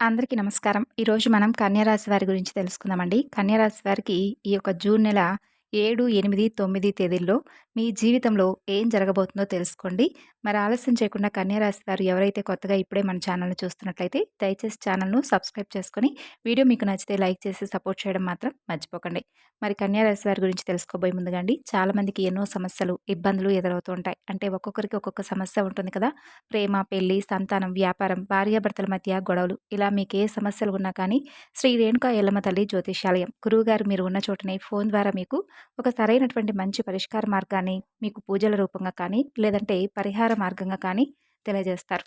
అందరికీ నమస్కారం. ఈరోజు మనం కన్యారాశి వారి గురించి తెలుసుకుందామండి. కన్యారాశి వారికి ఈ యొక్క జూన్ నెల 7, 8, 9 తేదీల్లో మీ జీవితంలో ఏం జరగబోతుందో తెలుసుకోండి. మరి ఆలస్యం చేయకుండా కన్యారాశి వారు ఎవరైతే కొత్తగా ఇప్పుడే మన ఛానల్ను చూస్తున్నట్లయితే దయచేసి ఛానల్‌ను సబ్స్క్రైబ్ చేసుకొని వీడియో మీకు నచ్చితే లైక్ చేసి సపోర్ట్ చేయడం మాత్రం మర్చిపోకండి. మరి కన్యారాశి వారి గురించి తెలుసుకోబోయే ముందుగాండి చాలామందికి ఎన్నో సమస్యలు, ఇబ్బందులు ఎదురవుతూ ఉంటాయి. అంటే ఒక్కొక్కరికి ఒక్కొక్క సమస్య ఉంటుంది కదా! ప్రేమ, పెళ్ళి, సంతానం, వ్యాపారం, భార్యాభర్తల మధ్య గొడవలు ఇలా మీకు ఏ సమస్యలు ఉన్నా కానీ శ్రీ రేణుకా ఎల్లమ్మ తల్లి జ్యోతిష్యాలయం గురువుగారు మీరు ఉన్న చోటనే ఫోన్ ద్వారా మీకు ఒక సరైనటువంటి మంచి పరిష్కార మార్గాన్ని మీకు పూజల రూపంగా కానీ లేదంటే పరిహార మార్గంగా కానీ తెలియజేస్తారు.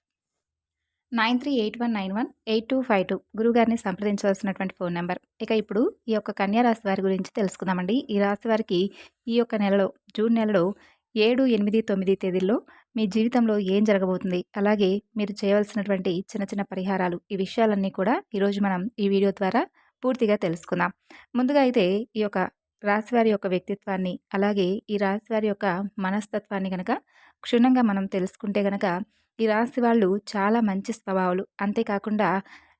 Nine three eight one nine one eight two five two గురుగారిని సంప్రదించవలసినటువంటి ఫోన్ నెంబర్. ఇక ఇప్పుడు ఈ యొక్క కన్యా రాశి వారి గురించి తెలుసుకుందామండి. ఈ రాశి వారికి ఈ యొక్క నెలలో జూన్ నెలలో ఏడు ఎనిమిది తొమ్మిది తేదీల్లో మీ జీవితంలో ఏం జరగబోతుంది? అలాగే మీరు చేయవలసినటువంటి చిన్న చిన్న పరిహారాలు ఈ విషయాలన్నీ కూడా ఈరోజు మనం ఈ వీడియో ద్వారా పూర్తిగా తెలుసుకుందాం. ముందుగా అయితే ఈ యొక్క రాశివారి యొక్క వ్యక్తిత్వాన్ని అలాగే ఈ రాశివారి యొక్క మనస్తత్వాన్ని గనక క్షుణ్ణంగా మనం తెలుసుకుంటే గనక ఈ రాశి వాళ్ళు చాలా మంచి స్వభావాలు. అంతేకాకుండా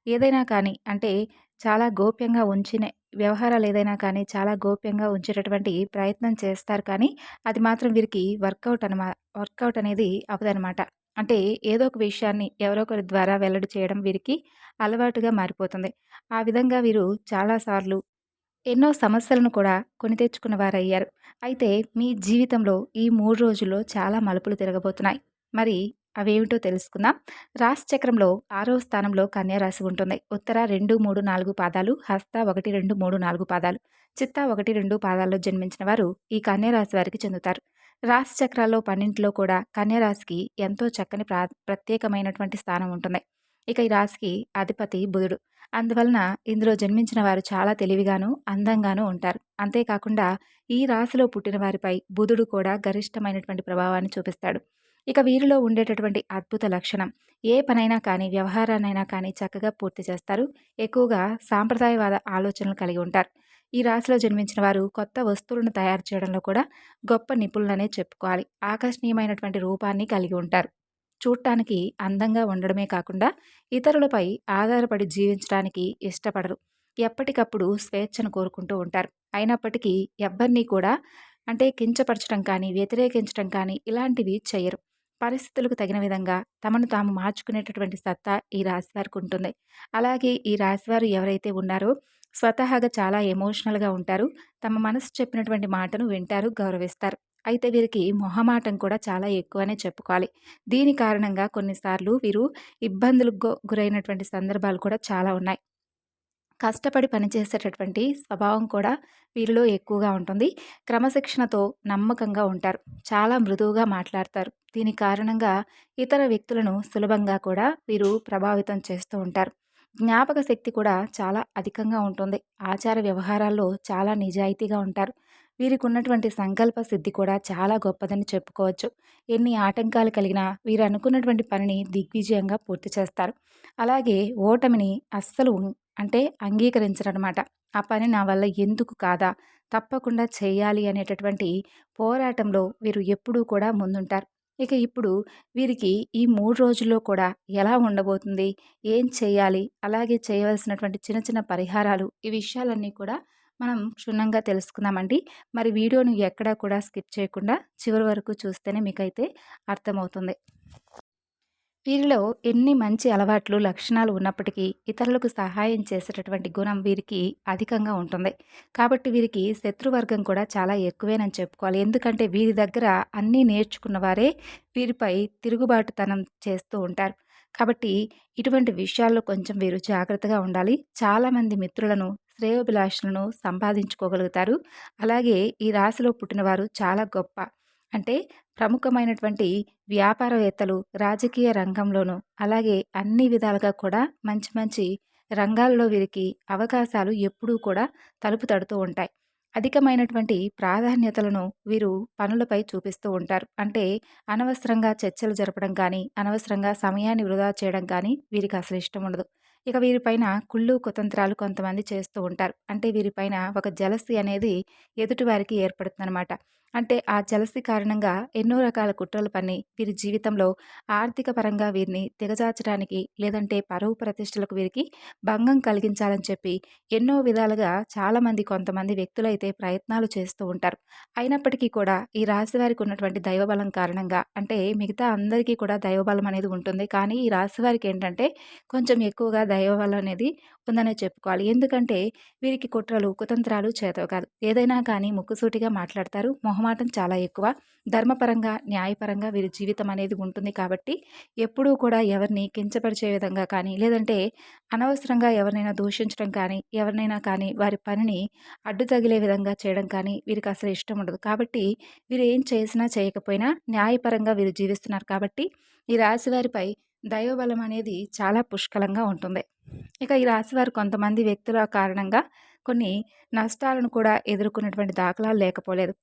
ఏదైనా కానీ అంటే చాలా గోప్యంగా ఉంచిన వ్యవహారాలు ఏదైనా కానీ చాలా గోప్యంగా ఉంచేటటువంటి ప్రయత్నం చేస్తారు. కానీ అది మాత్రం వీరికి వర్కౌట్ అనమా వర్కౌట్ అనేది అవదనమాట అంటే ఏదో ఒక విషయాన్ని ఎవరో ఒకరి ద్వారా వెల్లడి చేయడం వీరికి అలవాటుగా మారిపోతుంది. ఆ విధంగా వీరు చాలాసార్లు ఎన్నో సమస్యలను కూడా కొని తెచ్చుకున్న వారయ్యారు. అయితే మీ జీవితంలో ఈ మూడు రోజుల్లో చాలా మలుపులు తిరగబోతున్నాయి. మరి అవేమిటో తెలుసుకుందాం. రాశి చక్రంలో ఆరో స్థానంలో కన్యారాశి ఉంటుంది. ఉత్తర రెండు మూడు నాలుగు పాదాలు హస్త ఒకటి రెండు మూడు నాలుగు పాదాలు చిత్త ఒకటి రెండు పాదాల్లో జన్మించిన వారు ఈ కన్యారాశి వారికి చెందుతారు. రాశి చక్రాల్లో పన్నెంటిలో కూడా కన్యారాశికి ఎంతో చక్కని ప్రా ప్రత్యేకమైనటువంటి స్థానం ఉంటుంది. ఇక ఈ రాశికి అధిపతి బుధుడు. అందువలన ఇందులో జన్మించిన వారు చాలా తెలివిగాను అందంగానూ ఉంటారు. అంతేకాకుండా ఈ రాశిలో పుట్టిన వారిపై బుధుడు కూడా గరిష్టమైనటువంటి ప్రభావాన్ని చూపిస్తాడు. ఇక వీరిలో ఉండేటటువంటి అద్భుత లక్షణం ఏ పనైనా కానీ వ్యవహారాన్నైనా కానీ చక్కగా పూర్తి చేస్తారు. ఎక్కువగా సాంప్రదాయవాద ఆలోచనలు కలిగి ఉంటారు. ఈ రాశిలో జన్మించిన వారు కొత్త వస్తువులను తయారు చేయడంలో కూడా గొప్ప నిపుణులనే చెప్పుకోవాలి. ఆకర్షణీయమైనటువంటి రూపాన్ని కలిగి ఉంటారు. చూడటానికి అందంగా ఉండడమే కాకుండా ఇతరులపై ఆధారపడి జీవించడానికి ఇష్టపడరు. ఎప్పటికప్పుడు స్వేచ్ఛను కోరుకుంటూ ఉంటారు. అయినప్పటికీ ఎవ్వరినీ కూడా అంటే కించపరచడం కానీ వ్యతిరేకించడం కానీ ఇలాంటివి చేయరు. పరిస్థితులకు తగిన విధంగా తమను తాము మార్చుకునేటటువంటి సత్తా ఈ రాశివారికి ఉంటుంది. అలాగే ఈ రాశివారు ఎవరైతే ఉన్నారో స్వతహాగా చాలా ఎమోషనల్గా ఉంటారు. తమ మనసు చెప్పినటువంటి మాటను వింటారు గౌరవిస్తారు. అయితే వీరికి మొహమాటం కూడా చాలా ఎక్కువనే చెప్పుకోవాలి. దీని కారణంగా కొన్నిసార్లు వీరు ఇబ్బందులకు గురైనటువంటి సందర్భాలు కూడా చాలా ఉన్నాయి. కష్టపడి పనిచేసేటటువంటి స్వభావం కూడా వీరిలో ఎక్కువగా ఉంటుంది. క్రమశిక్షణతో నమ్మకంగా ఉంటారు. చాలా మృదువుగా మాట్లాడతారు. దీని కారణంగా ఇతర వ్యక్తులను సులభంగా కూడా వీరు ప్రభావితం చేస్తూ ఉంటారు. జ్ఞాపక శక్తి కూడా చాలా అధికంగా ఉంటుంది. ఆచార వ్యవహారాల్లో చాలా నిజాయితీగా ఉంటారు. వీరికి ఉన్నటువంటి సంకల్ప సిద్ధి కూడా చాలా గొప్పదని చెప్పుకోవచ్చు. ఎన్ని ఆటంకాలు కలిగినా వీరు అనుకున్నటువంటి పనిని దిగ్విజయంగా పూర్తి చేస్తారు. అలాగే ఓటమిని అస్సలు అంటే అంగీకరించరనమాట ఆ పని నా వల్ల ఎందుకు కాదా? తప్పకుండా చేయాలి అనేటటువంటి పోరాటంలో వీరు ఎప్పుడూ కూడా ముందుంటారు. ఇక ఇప్పుడు వీరికి ఈ మూడు రోజుల్లో కూడా ఎలా ఉండబోతుంది? ఏం చేయాలి? అలాగే చేయవలసినటువంటి చిన్న చిన్న పరిహారాలు ఈ విషయాలన్నీ కూడా మనం క్షుణ్ణంగా తెలుసుకుందామండి. మరి వీడియోని ఎక్కడా కూడా స్కిప్ చేయకుండా చివరి వరకు చూస్తేనే మీకైతే అర్థమవుతుంది. వీరిలో ఎన్ని మంచి అలవాట్లు లక్షణాలు ఉన్నప్పటికీ ఇతరులకు సహాయం చేసేటటువంటి గుణం వీరికి అధికంగా ఉంటుంది. కాబట్టి వీరికి శత్రువర్గం కూడా చాలా ఎక్కువేనని చెప్పుకోవాలి. ఎందుకంటే వీరి దగ్గర అన్నీ నేర్చుకున్న వారే వీరిపై తిరుగుబాటుతనం చేస్తూ ఉంటారు. కాబట్టి ఇటువంటి విషయాల్లో కొంచెం వీరు జాగ్రత్తగా ఉండాలి. చాలామంది మిత్రులను శ్రేయోభిలాషులను సంపాదించుకోగలుగుతారు. అలాగే ఈ రాశిలో పుట్టినవారు చాలా గొప్ప. అంటే ప్రముఖమైనటువంటి వ్యాపారవేత్తలు రాజకీయ రంగంలోనూ అలాగే అన్ని విధాలుగా కూడా మంచి మంచి రంగాల్లో వీరికి అవకాశాలు ఎప్పుడూ కూడా తలుపు తడుతూ ఉంటాయి. అధికమైనటువంటి ప్రాధాన్యతలను వీరు పనులపై చూపిస్తూ ఉంటారు. అంటే అనవసరంగా చర్చలు జరపడం కానీ అనవసరంగా సమయాన్ని వృధా చేయడం కానీ వీరికి అసలు ఇష్టం ఉండదు. ఇక వీరిపైన కుళ్ళు కుతంత్రాలు కొంతమంది చేస్తూ ఉంటారు. అంటే వీరిపైన ఒక జలసి అనేది ఎదుటివారికి ఏర్పడుతుందన్నమాట. అంటే ఆ జలసి కారణంగా ఎన్నో రకాల కుట్రలు పన్ని వీరి జీవితంలో ఆర్థిక పరంగా వీరిని దిగజార్చడానికి లేదంటే పరువు ప్రతిష్టలకు వీరికి భంగం కలిగించాలని చెప్పి ఎన్నో విధాలుగా చాలామంది కొంతమంది వ్యక్తులైతే ప్రయత్నాలు చేస్తూ ఉంటారు. అయినప్పటికీ కూడా ఈ రాశి వారికి ఉన్నటువంటి దైవబలం కారణంగా అంటే మిగతా అందరికీ కూడా దైవబలం అనేది ఉంటుంది. కానీ ఈ రాశి వారికి ఏంటంటే కొంచెం ఎక్కువగా దైవబలం అనేది ఉందనే చెప్పుకోవాలి. ఎందుకంటే వీరికి కుట్రలు కుతంత్రాలు చేతవు కాదు. ఏదైనా కానీ ముక్కుసూటిగా మాట్లాడతారు. మొహమాటం చాలా ఎక్కువ. ధర్మపరంగా న్యాయపరంగా వీరి జీవితం అనేది ఉంటుంది కాబట్టి ఎప్పుడూ కూడా ఎవరిని కించపరిచే విధంగా కానీ లేదంటే అనవసరంగా ఎవరినైనా దూషించడం కానీ ఎవరినైనా కానీ వారి పనిని అడ్డు తగిలే విధంగా చేయడం కానీ వీరికి అసలు ఇష్టం ఉండదు. కాబట్టి వీరు ఏం చేసినా చేయకపోయినా న్యాయపరంగా వీరు జీవిస్తున్నారు కాబట్టి ఈ రాశి వారిపై దైవబలం అనేది చాలా పుష్కలంగా ఉంటుంది. ఇక ఈ రాశివారు కొంతమంది వ్యక్తుల కారణంగా కొన్ని నష్టాలను కూడా ఎదుర్కొన్నటువంటి దాఖలాలు లేకపోలేదు.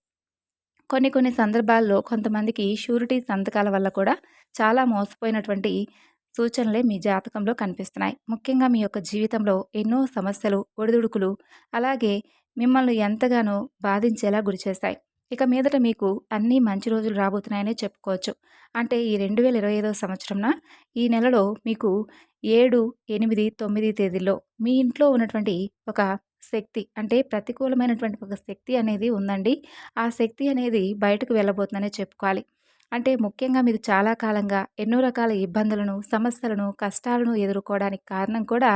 కొన్ని కొన్ని సందర్భాల్లో కొంతమందికి షూరిటీ సంతకాల వల్ల కూడా చాలా మోసపోయినటువంటి సూచనలే మీ జాతకంలో కనిపిస్తున్నాయి. ముఖ్యంగా మీ యొక్క జీవితంలో ఎన్నో సమస్యలు ఒడిదుడుకులు అలాగే మిమ్మల్ని ఎంతగానో బాధించేలా గురిచేస్తాయి ఇక మీదట మీకు అన్నీ మంచి రోజులు రాబోతున్నాయనే చెప్పుకోవచ్చు. అంటే ఈ రెండు వేల ఇరవై ఐదవ సంవత్సరంన ఈ నెలలో మీకు ఏడు ఎనిమిది తొమ్మిది తేదీల్లో మీ ఇంట్లో ఉన్నటువంటి ఒక శక్తి అంటే ప్రతికూలమైనటువంటి ఒక శక్తి అనేది ఉందండి. ఆ శక్తి అనేది బయటకు వెళ్ళబోతుందనే చెప్పుకోవాలి. అంటే ముఖ్యంగా మీరు చాలా కాలంగా ఎన్నో రకాల ఇబ్బందులను సమస్యలను కష్టాలను ఎదుర్కోవడానికి కారణం కూడా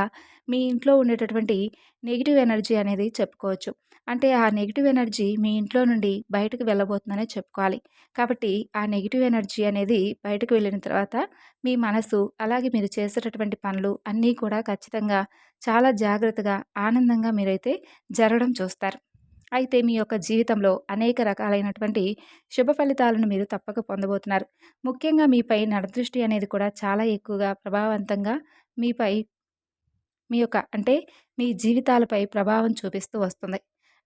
మీ ఇంట్లో ఉండేటటువంటి నెగిటివ్ ఎనర్జీ అనేది చెప్పుకోవచ్చు. అంటే ఆ నెగిటివ్ ఎనర్జీ మీ ఇంట్లో నుండి బయటకు వెళ్ళబోతుందనే చెప్పుకోవాలి. కాబట్టి ఆ నెగిటివ్ ఎనర్జీ అనేది బయటకు వెళ్ళిన తర్వాత మీ మనసు అలాగే మీరు చేసేటటువంటి పనులు అన్నీ కూడా ఖచ్చితంగా చాలా జాగ్రత్తగా ఆనందంగా మీరైతే జరగడం చూస్తారు. అయితే మీ యొక్క జీవితంలో అనేక రకాలైనటువంటి శుభ ఫలితాలను మీరు తప్పక పొందబోతున్నారు. ముఖ్యంగా మీపై నడదృష్టి అనేది కూడా చాలా ఎక్కువగా ప్రభావవంతంగా మీపై మీ యొక్క అంటే మీ జీవితాలపై ప్రభావం చూపిస్తూ వస్తుంది.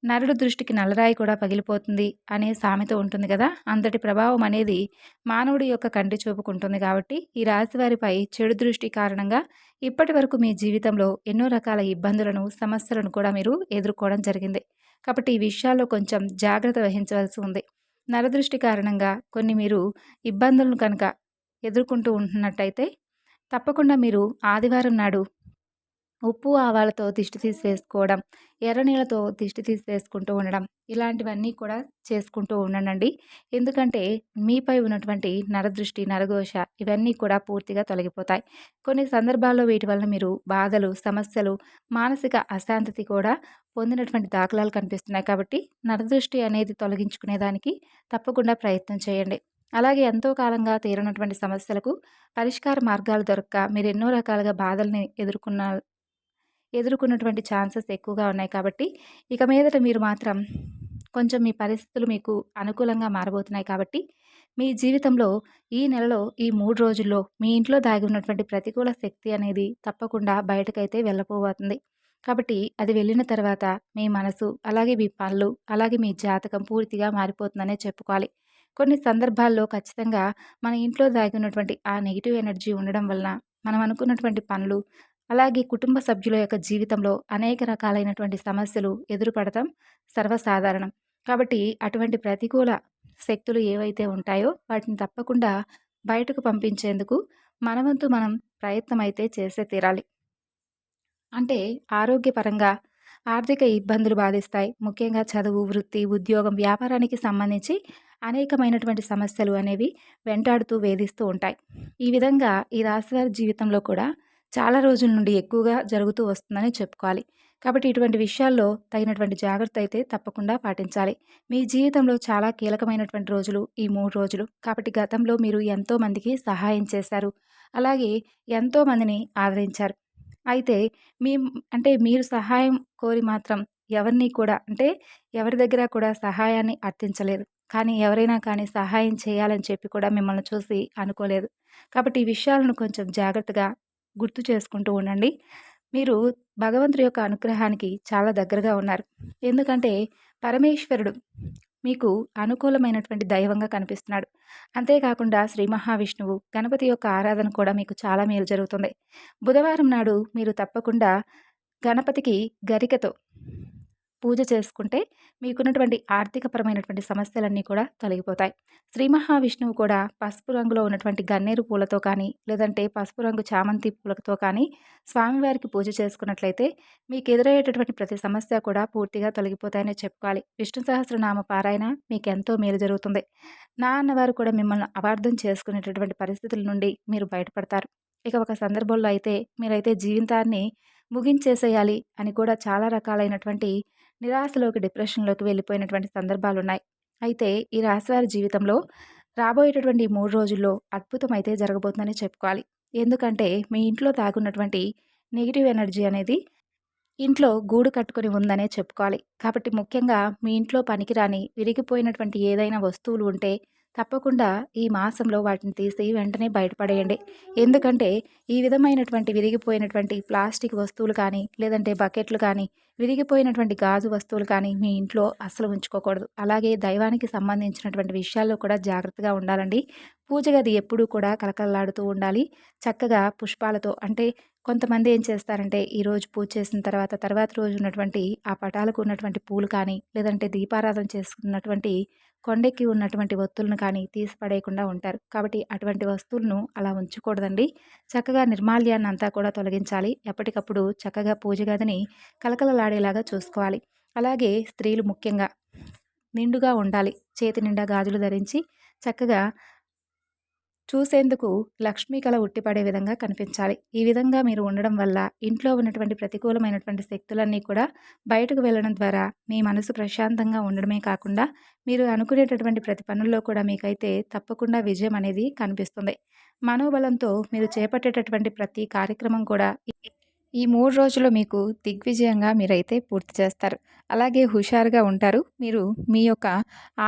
నరుడు దృష్టికి నల్లరాయి కూడా పగిలిపోతుంది అనే సామెత ఉంటుంది కదా! అంతటి ప్రభావం అనేది మానవుడి యొక్క కంటి చూపుకుంటుంది కాబట్టి ఈ రాశి వారిపై చెడు దృష్టి కారణంగా ఇప్పటి వరకు మీ జీవితంలో ఎన్నో రకాల ఇబ్బందులను సమస్యలను కూడా మీరు ఎదుర్కోవడం జరిగింది. కాబట్టి ఈ విషయాల్లో కొంచెం జాగ్రత్త వహించవలసి ఉంది. నరదృష్టి కారణంగా కొన్ని మీరు ఇబ్బందులను కనుక ఎదుర్కొంటూ ఉంటున్నట్టయితే తప్పకుండా మీరు ఆదివారం నాడు ఉప్పు ఆవాలతో దిష్టి తీసి వేసుకోవడం ఎర్ర నీళ్ళతో దిష్టి తీసి వేసుకుంటూ ఉండడం ఇలాంటివన్నీ కూడా చేసుకుంటూ ఉండనండి ఎందుకంటే మీపై ఉన్నటువంటి నరదృష్టి నరఘోష ఇవన్నీ కూడా పూర్తిగా తొలగిపోతాయి. కొన్ని సందర్భాల్లో వీటి వలన మీరు బాధలు సమస్యలు మానసిక అశాంతి కూడా పొందినటువంటి దాఖలాలు కనిపిస్తున్నాయి. కాబట్టి నరదృష్టి అనేది తొలగించుకునేదానికి తప్పకుండా ప్రయత్నం చేయండి. అలాగే ఎంతో కాలంగా తీరనటువంటి సమస్యలకు పరిష్కార మార్గాలు దొరక్క మీరు ఎన్నో రకాలుగా బాధల్ని ఎదుర్కొన్న ఎదుర్కొన్నటువంటి ఛాన్సెస్ ఎక్కువగా ఉన్నాయి కాబట్టి ఇక మీదట మీరు మాత్రం కొంచెం మీ పరిస్థితులు మీకు అనుకూలంగా మారబోతున్నాయి కాబట్టి మీ జీవితంలో ఈ నెలలో ఈ మూడు రోజుల్లో మీ ఇంట్లో దాగి ఉన్నటువంటి ప్రతికూల శక్తి అనేది తప్పకుండా బయటకైతే వెళ్ళపోబోతుంది కాబట్టి అది వెళ్ళిన తర్వాత మీ మనసు అలాగే మీ పనులు అలాగే మీ జాతకం పూర్తిగా మారిపోతుందనే చెప్పుకోవాలి. కొన్ని సందర్భాల్లో ఖచ్చితంగా మన ఇంట్లో దాగి ఉన్నటువంటి ఆ నెగిటివ్ ఎనర్జీ ఉండడం వలన మనం అనుకున్నటువంటి పనులు అలాగే కుటుంబ సభ్యుల యొక్క జీవితంలో అనేక రకాలైనటువంటి సమస్యలు ఎదురుపడటం సర్వసాధారణం. కాబట్టి అటువంటి ప్రతికూల శక్తులు ఏవైతే ఉంటాయో వాటిని తప్పకుండా బయటకు పంపించేందుకు మనవంతు మనం ప్రయత్నం అయితే చేసే తీరాలి. అంటే ఆరోగ్యపరంగా ఆర్థిక ఇబ్బందులు బాధిస్తాయి. ముఖ్యంగా చదువు వృత్తి ఉద్యోగం వ్యాపారానికి సంబంధించి అనేకమైనటువంటి సమస్యలు అనేవి వెంటాడుతూ వేధిస్తూ ఉంటాయి. ఈ విధంగా ఈ రాశివారి జీవితంలో కూడా చాలా రోజుల నుండి ఎక్కువగా జరుగుతూ వస్తుందని చెప్పుకోవాలి. కాబట్టి ఇటువంటి విషయాల్లో తగినటువంటి జాగ్రత్త అయితే తప్పకుండా పాటించాలి. మీ జీవితంలో చాలా కీలకమైనటువంటి రోజులు ఈ మూడు రోజులు. కాబట్టి గతంలో మీరు ఎంతో మందికి సహాయం చేశారు. అలాగే ఎంతో మందిని ఆదరించారు. అయితే మీ అంటే మీరు సహాయం కోరి మాత్రం ఎవరిని కూడా అంటే ఎవరి దగ్గర కూడా సహాయాన్ని అర్థించలేదు. కానీ ఎవరైనా కానీ సహాయం చేయాలని చెప్పి కూడా మిమ్మల్ని చూసి అనుకోలేదు. కాబట్టి ఈ విషయాలను కొంచెం జాగ్రత్తగా గుర్తు చేసుకుంటూ ఉండండి. మీరు భగవంతుడి యొక్క అనుగ్రహానికి చాలా దగ్గరగా ఉన్నారు. ఎందుకంటే పరమేశ్వరుడు మీకు అనుకూలమైనటువంటి దైవంగా కనిపిస్తున్నాడు. అంతేకాకుండా శ్రీ మహావిష్ణువు గణపతి యొక్క ఆరాధన కూడా మీకు చాలా మేలు జరుగుతుంది. బుధవారం నాడు మీరు తప్పకుండా గణపతికి గరికతో పూజ చేసుకుంటే మీకున్నటువంటి ఆర్థికపరమైనటువంటి సమస్యలన్నీ కూడా తొలగిపోతాయి. శ్రీ మహావిష్ణువు కూడా పసుపు రంగులో ఉన్నటువంటి గన్నేరు పూలతో కానీ లేదంటే పసుపు రంగు చామంతి పూలతో కానీ స్వామివారికి పూజ చేసుకున్నట్లయితే మీకు ఎదురయ్యేటటువంటి ప్రతి సమస్య కూడా పూర్తిగా తొలగిపోతాయని చెప్పుకోవాలి. విష్ణు సహస్రనామ పారాయణ మీకు ఎంతో మేలు జరుగుతుంది. నా అన్నవారు కూడా మిమ్మల్ని అపార్థం చేసుకునేటటువంటి పరిస్థితుల నుండి మీరు బయటపడతారు. ఇక ఒక సందర్భంలో అయితే మీరైతే జీవితాన్ని ముగించేసేయాలి అని కూడా చాలా రకాలైనటువంటి నిరాశలోకి డిప్రెషన్లోకి వెళ్ళిపోయినటువంటి సందర్భాలు ఉన్నాయి అయితే ఈ రాశివారి జీవితంలో రాబోయేటటువంటి మూడు రోజుల్లో అద్భుతం అయితే జరగబోతుందని చెప్పుకోవాలి. ఎందుకంటే మీ ఇంట్లో తాగున్నటువంటి నెగిటివ్ ఎనర్జీ అనేది ఇంట్లో గూడు కట్టుకొని ఉందనే చెప్పుకోవాలి. కాబట్టి ముఖ్యంగా మీ ఇంట్లో పనికిరాని విరిగిపోయినటువంటి ఏదైనా వస్తువులు ఉంటే తప్పకుండా ఈ మాసంలో వాటిని తీసి వెంటనే బయటపడేయండి. ఎందుకంటే ఈ విధమైనటువంటి విరిగిపోయినటువంటి ప్లాస్టిక్ వస్తువులు కానీ లేదంటే బకెట్లు కానీ విరిగిపోయినటువంటి గాజు వస్తువులు కానీ మీ ఇంట్లో అస్సలు ఉంచుకోకూడదు. అలాగే దైవానికి సంబంధించినటువంటి విషయాల్లో కూడా జాగ్రత్తగా ఉండాలండి. పూజ గది ఎప్పుడూ కూడా కలకలలాడుతూ ఉండాలి. చక్కగా పుష్పాలతో అంటే కొంతమంది ఏం చేస్తారంటే ఈరోజు పూజ చేసిన తర్వాత తర్వాత రోజు ఉన్నటువంటి ఆ పటాలకు ఉన్నటువంటి పూలు కానీ లేదంటే దీపారాధన చేసుకున్నటువంటి కొండెక్కి ఉన్నటువంటి వత్తులను కానీ తీసిపడేయకుండా ఉంటారు. కాబట్టి అటువంటి వస్తువులను అలా ఉంచకూడదండి. చక్కగా నిర్మాల్యాన్ని అంతా కూడా తొలగించాలి. ఎప్పటికప్పుడు చక్కగా పూజ గదిని కలకలలాడేలాగా చూసుకోవాలి. అలాగే స్త్రీలు ముఖ్యంగా నిండుగా ఉండాలి. చేతి నిండా గాజులు ధరించి చక్కగా చూసేందుకు లక్ష్మీ కళ ఉట్టిపడే విధంగా కనిపించాలి. ఈ విధంగా మీరు ఉండడం వల్ల ఇంట్లో ఉన్నటువంటి ప్రతికూలమైనటువంటి శక్తులన్నీ కూడా బయటకు వెళ్ళడం ద్వారా మీ మనసు ప్రశాంతంగా ఉండడమే కాకుండా మీరు అనుకునేటటువంటి ప్రతి పనుల్లో కూడా మీకైతే తప్పకుండా విజయం అనేది కనిపిస్తుంది. మనోబలంతో మీరు చేపట్టేటటువంటి ప్రతి కార్యక్రమం కూడా ఈ మూడు రోజులు మీకు దిగ్విజయంగా మీరైతే పూర్తి చేస్తారు. అలాగే హుషారుగా ఉంటారు. మీరు మీ యొక్క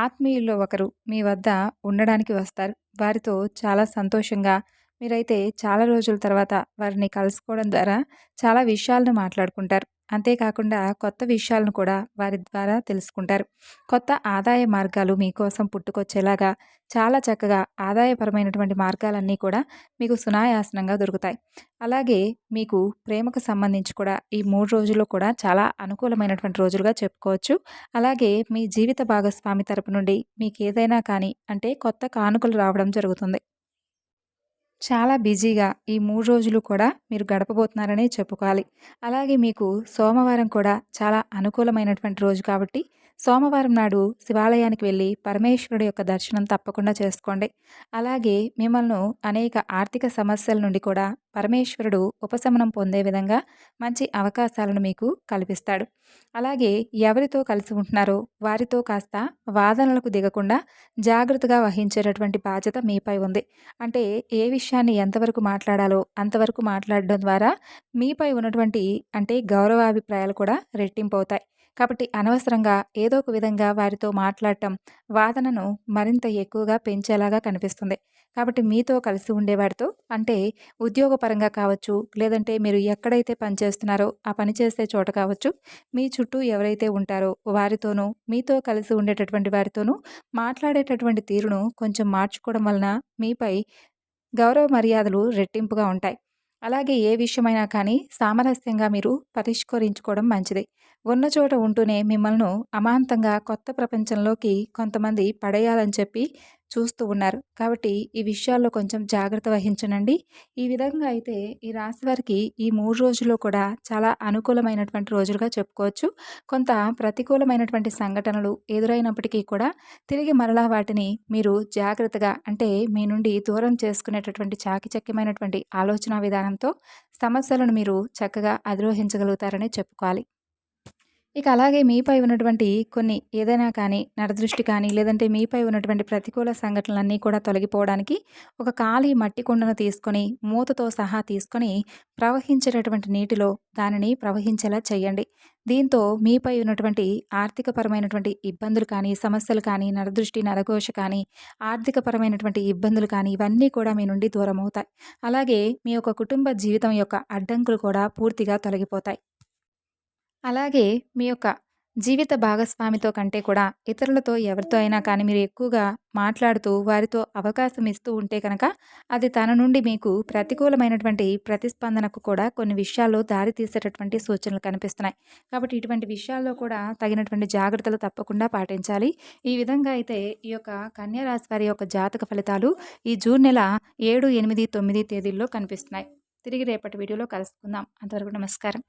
ఆత్మీయుల్లో ఒకరు మీ వద్ద ఉండడానికి వస్తారు. వారితో చాలా సంతోషంగా మీరైతే చాలా రోజుల తర్వాత వారిని కలుసుకోవడం ద్వారా చాలా విషయాలను మాట్లాడుకుంటారు. అంతేకాకుండా కొత్త విషయాలను కూడా వారి ద్వారా తెలుసుకుంటారు. కొత్త ఆదాయ మార్గాలు మీకోసం పుట్టుకొచ్చేలాగా చాలా చక్కగా ఆదాయపరమైనటువంటి మార్గాలన్నీ కూడా మీకు సునాయాసనంగా దొరుకుతాయి. అలాగే మీకు ప్రేమకు సంబంధించి కూడా ఈ మూడు రోజుల్లో కూడా చాలా అనుకూలమైనటువంటి రోజులుగా చెప్పుకోవచ్చు. అలాగే మీ జీవిత భాగస్వామి తరపు నుండి మీకు ఏదైనా కానీ అంటే కొత్త కానుకలు రావడం జరుగుతుంది. చాలా బిజీగా ఈ మూడు రోజులు కూడా మీరు గడపబోతున్నారనే చెప్పుకోవాలి. అలాగే మీకు సోమవారం కూడా చాలా అనుకూలమైనటువంటి రోజు కాబట్టి సోమవారం నాడు శివాలయానికి వెళ్ళి పరమేశ్వరుడు యొక్క దర్శనం తప్పకుండా చేసుకోండి. అలాగే మిమ్మల్ని అనేక ఆర్థిక సమస్యల నుండి కూడా పరమేశ్వరుడు ఉపశమనం పొందే విధంగా మంచి అవకాశాలను మీకు కల్పిస్తాడు. అలాగే ఎవరితో కలిసి ఉంటున్నారో వారితో కాస్త వాదనలకు దిగకుండా జాగ్రత్తగా వహించేటటువంటి బాధ్యత మీపై ఉంది. అంటే ఏ విషయాన్ని ఎంతవరకు మాట్లాడాలో అంతవరకు మాట్లాడడం ద్వారా మీపై ఉన్నటువంటి అంటే గౌరవాభిప్రాయాలు కూడా రెట్టింపు అవుతాయి కాబట్టి అనవసరంగా ఏదో ఒక విధంగా వారితో మాట్లాడటం వాదనను మరింత ఎక్కువగా పెంచేలాగా కనిపిస్తుంది. కాబట్టి మీతో కలిసి ఉండేవారితో అంటే ఉద్యోగపరంగా కావచ్చు లేదంటే మీరు ఎక్కడైతే పనిచేస్తున్నారో ఆ పనిచేసే చోట కావచ్చు మీ చుట్టూ ఎవరైతే ఉంటారో వారితోనూ మీతో కలిసి ఉండేటటువంటి వారితోనూ మాట్లాడేటటువంటి తీరును కొంచెం మార్చుకోవడం వలన మీపై గౌరవ మర్యాదలు రెట్టింపుగా ఉంటాయి. అలాగే ఏ విషయమైనా కానీ సామరస్యంగా మీరు పరిష్కరించుకోవడం మంచిది. ఉన్న చోట ఉంటూనే మిమ్మల్ని అమాంతంగా కొత్త ప్రపంచంలోకి కొంతమంది పడేయాలని చెప్పి చూస్తూ ఉన్నారు. కాబట్టి ఈ విషయాల్లో కొంచెం జాగ్రత్త వహించనండి. ఈ విధంగా అయితే ఈ రాశి వారికి ఈ మూడు రోజుల్లో కూడా చాలా అనుకూలమైనటువంటి రోజులుగా చెప్పుకోవచ్చు. కొంత ప్రతికూలమైనటువంటి సంఘటనలు ఎదురైనప్పటికీ కూడా తిరిగి మరలా వాటిని మీరు జాగ్రత్తగా అంటే మీ నుండి దూరం చేసుకునేటటువంటి చాకిచక్యమైనటువంటి ఆలోచన విధానంతో సమస్యలను మీరు చక్కగా అధిరోహించగలుగుతారని చెప్పుకోవాలి. ఇక అలాగే మీపై ఉన్నటువంటి కొన్ని ఏదైనా కానీ నరదృష్టి కానీ లేదంటే మీపై ఉన్నటువంటి ప్రతికూల సంఘటనలన్నీ కూడా తొలగిపోవడానికి ఒక ఖాళీ మట్టి కుండను తీసుకొని మూతతో సహా తీసుకొని ప్రవహించేటటువంటి నీటిలో దానిని ప్రవహించేలా చేయండి. దీంతో మీపై ఉన్నటువంటి ఆర్థికపరమైనటువంటి ఇబ్బందులు కానీ సమస్యలు కానీ నరదృష్టి నరఘోష కానీ ఆర్థికపరమైనటువంటి ఇబ్బందులు కానీ ఇవన్నీ కూడా మీ నుండి దూరం అవుతాయి అలాగే మీ యొక్క కుటుంబ జీవితం యొక్క అడ్డంకులు కూడా పూర్తిగా తొలగిపోతాయి. అలాగే మీ యొక్క జీవిత భాగస్వామితో కంటే కూడా ఇతరులతో ఎవరితో అయినా కానీ మీరు ఎక్కువగా మాట్లాడుతూ వారితో అవకాశం ఇస్తూ ఉంటే కనుక అది తన నుండి మీకు ప్రతికూలమైనటువంటి ప్రతిస్పందనకు కూడా కొన్ని విషయాల్లో దారి తీసేటటువంటి సూచనలు కనిపిస్తున్నాయి. కాబట్టి ఇటువంటి విషయాల్లో కూడా తగినటువంటి జాగ్రత్తలు తప్పకుండా పాటించాలి. ఈ విధంగా అయితే ఈ యొక్క కన్యారాశి వారి యొక్క జాతక ఫలితాలు ఈ జూన్ నెల ఏడు ఎనిమిది తొమ్మిది తేదీల్లో కనిపిస్తున్నాయి. తిరిగి రేపటి వీడియోలో కలుసుకుందాం. అంతవరకు నమస్కారం.